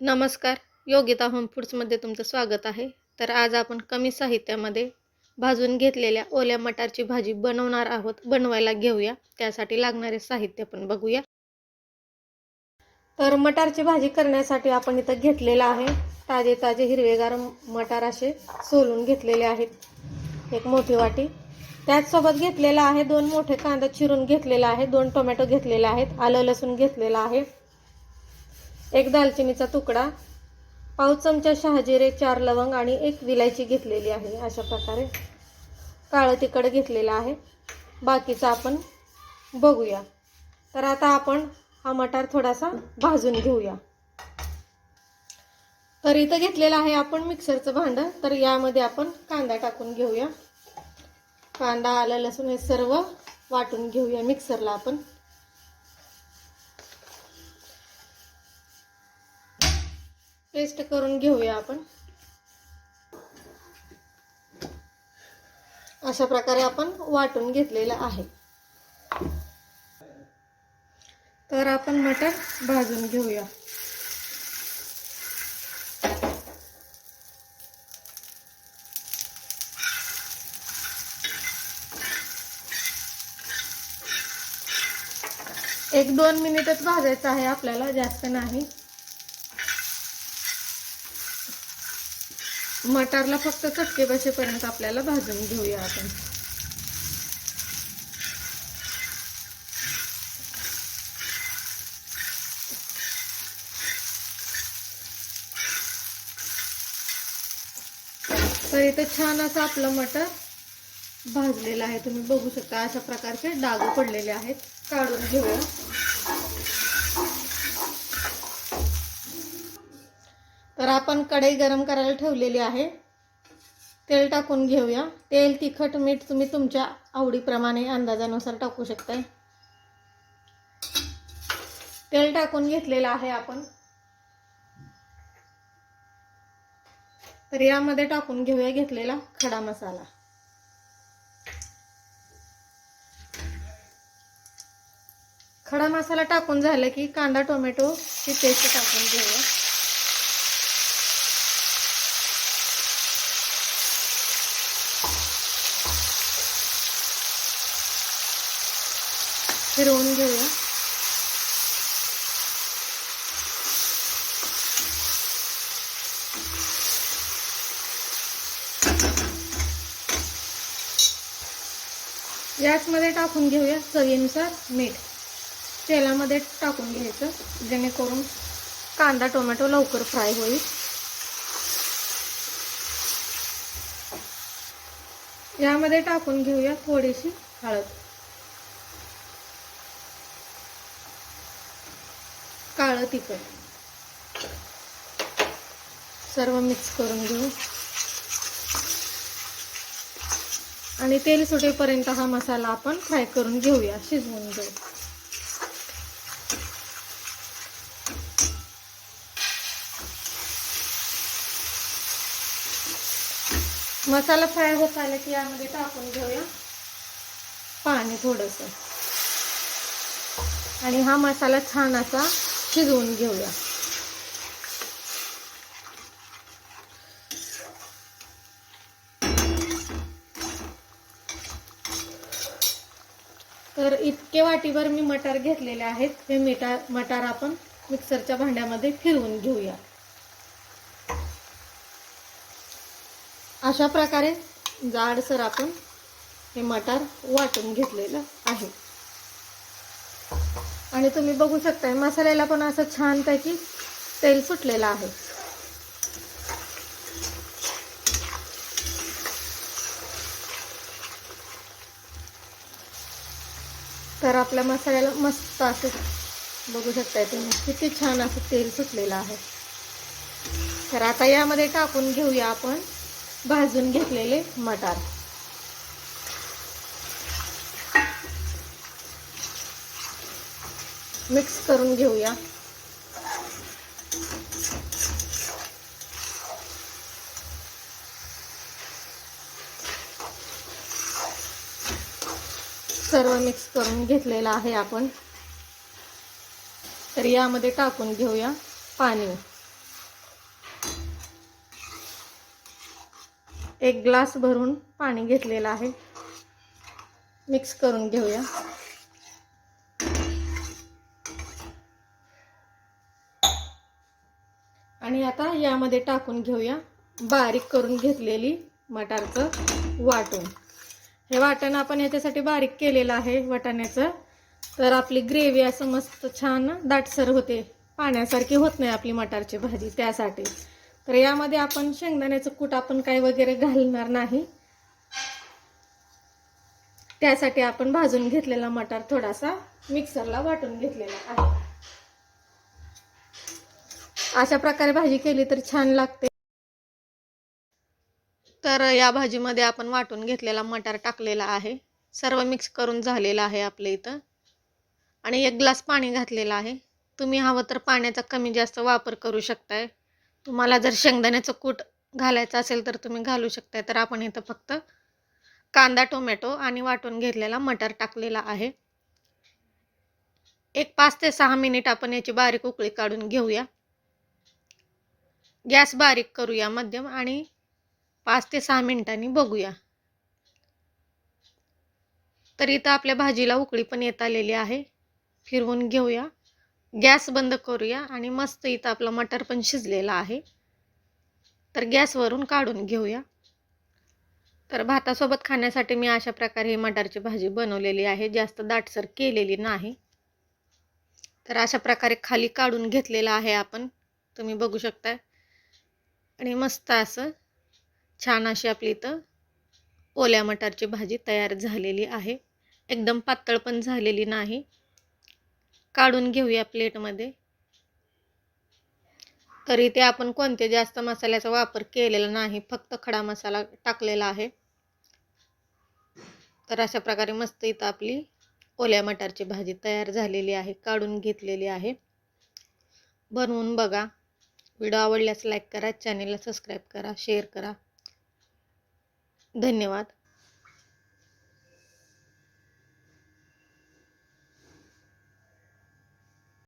नमस्कार. योगिता होम फूड्समध्ये तुमचं स्वागत आहे. तर आज आपण कमी साहित्यामध्ये भाजून घेतलेल्या ओल्या मटारची भाजी बनवणार आहोत. बनवायला घेऊया. त्यासाठी लागणारे साहित्य पण बघूया. तर मटारची भाजी करण्यासाठी आपण इथं घेतलेलं आहे. ताजे ताजे हिरवेगार मटार असे सोलून घेतलेले आहेत. एक मोठी वाटी. त्याचसोबत घेतलेला आहे दोन मोठे कांदा चिरून घेतलेला आहे. दोन टोमॅटो घेतलेले आहेत. आलं लसूण घेतलेलं आहे. एक दालचिनीचा तुकडा पाव चमचा शहाजिरे चार लवंग आणि एक विलायची घेतलेली आहे. अशा प्रकारे काळं तिखट घेतलेलं आहे. बाकीचं आपण बघूया. तर आता आपण हा मटार थोडासा भाजून घेऊया. तर इथं घेतलेलं आहे आपण मिक्सरचं भांडं. तर यामध्ये आपण कांदा टाकून घेऊया. कांदा आलं लसूण हे सर्व वाटून घेऊया मिक्सरला आपण. पेस्ट करून घेऊया आपण. अशा प्रकारे आपण वाटून घेतलेलं आहे. तर आपण मटर भाजून घेऊया. एक दोन मिनिटच भाजायचं आहे आपल्याला जास्त नाही. मटारला फक्त चटके बसेपर्यंत आपल्याला भाजून घेऊया आपण. तर इथं छान असं आपलं मटर भाजलेलं आहे. तुम्ही बघू शकता अशा प्रकारचे डाग पडलेले आहेत. काढून घेऊया. तर आपण कढई गरम करायला ठेवलेली आहे. तेल टाकून घेऊया. तेल तिखट मीठ तुम्ही तुमच्या आवडीप्रमाणे अंदाजानुसार टाकू शकताय. तेल टाकून घेतलेलं आहे आपण. तर यामध्ये टाकून घेऊया घेतलेला खडा मसाला. खडा मसाला टाकून झालं की कांदा टोमॅटोची पेस्ट टाकून घेऊया. फिरवून घेऊया. याचमध्ये टाकून घेऊया चवीनुसार मीठ. तेलामध्ये टाकून घ्यायचं जेणेकरून कांदा टोमॅटो लवकर फ्राय होईल. यामध्ये टाकून घेऊया थोडीशी हळद. काळं तिखट. सर्व मिक्स करून घेऊ. आणि तेल सुटेपर्यंत हा मसाला आपण फ्राय करून घेऊया शिजवून घेऊ. मसाला फ्राय होत आला की यामध्ये टाकून घेऊया. पाणी थोडंसं. आणि हा मसाला छान असा शिजवून घेऊया. तर इतके वाटीभर मी मटार घेतलेले आहेत. हे मिटार मटार आपण मिक्सरच्या भांड्यामध्ये फिरवून घेऊया. अशा प्रकारे जाडसर आपण हे मटार वाटून घेतलेलं आहे. आणि तुम्ही बघू शकताय मसाल्याला पण असं छानपैकी तेल सुटलेलं आहे. तर आपल्या मसाल्याला मस्त असं बघू शकताय तुम्ही किती छान असं तेल सुटलेलं आहे. तर आता यामध्ये टाकून घेऊया आपण भाजून घेतलेले मटार. मिक्स करून घेऊया. सर्व मिक्स करून घेतलेला आहे आपण. तर यामध्ये टाकून घेऊया पाणी. एक ग्लास भरून पाणी घेतलेलं आहे. मिक्स करून घेऊया. यामध्ये टाकून घेऊया. बारीक करून घेतलेली मटारचं वाटून. हे वाटण आपण याच्यासाठी बारीक केलेलं आहे वाटाण्याचं. तर आपली ग्रेव्ही असं मस्त छान दाटसर होते. पाण्यासारखी होत नाही आपली मटारची भाजी त्यासाठी. तर यामध्ये आपण शेंगदाण्याचं कूट आपण काही वगैरे घालणार नाही. त्यासाठी आपण भाजून घेतलेला मटार थोडासा मिक्सरला वाटून घेतलेला आहे. अशा प्रकारे भाजी केली तर छान लागते. तर या भाजीमध्ये आपण वाटून घेतलेला मटार टाकलेला आहे. सर्व मिक्स करून झालेलं आहे आपल्या इथं. आणि एक ग्लास पाणी घातलेलं आहे. तुम्ही हवं तर पाण्याचा कमी जास्त वापर करू शकताय. तुम्हाला जर शेंगदाण्याचं कूट घालायचं असेल तर तुम्ही घालू शकताय. तर आपण इथं फक्त कांदा टोमॅटो आणि वाटून घेतलेला मटार टाकलेला आहे. एक पाच ते सहा मिनिट आपण याची बारीक उकळी काढून घेऊया. गॅस बारीक करूया मध्यम आणि पाच ते सहा मिनिटांनी बघूया. तर इथं आपल्या भाजीला उकळी पण येत आलेली आहे. फिरवून घेऊया. गॅस बंद करूया आणि मस्त इथं आपलं मटर पण शिजलेलं आहे. तर गॅसवरून काढून घेऊया. तर भातासोबत खाण्यासाठी मी अशा प्रकारे ही मटारची भाजी बनवलेली आहे. जास्त दाटसर केलेली नाही. तर अशा प्रकारे खाली काढून घेतलेलं आहे आपण. तुम्ही बघू शकता आणि मस्त असं छान अशी आपली इथं ओल्या मटारची भाजी तयार झालेली आहे. एकदम पातळ पण झालेली नाही. काढून घेऊया प्लेटमध्ये. तरी ते आपण कोणते जास्त मसाल्याचा वापर केलेला नाही फक्त खडा मसाला टाकलेला आहे. तर अशा प्रकारे मस्त इथं आपली ओल्या मटारची भाजी तयार झालेली आहे काढून घेतलेली आहे. बनवून बघा. व्हिडिओ आवडल्यास लाईक करा चॅनेलला सबस्क्राईब करा शेअर करा. धन्यवाद.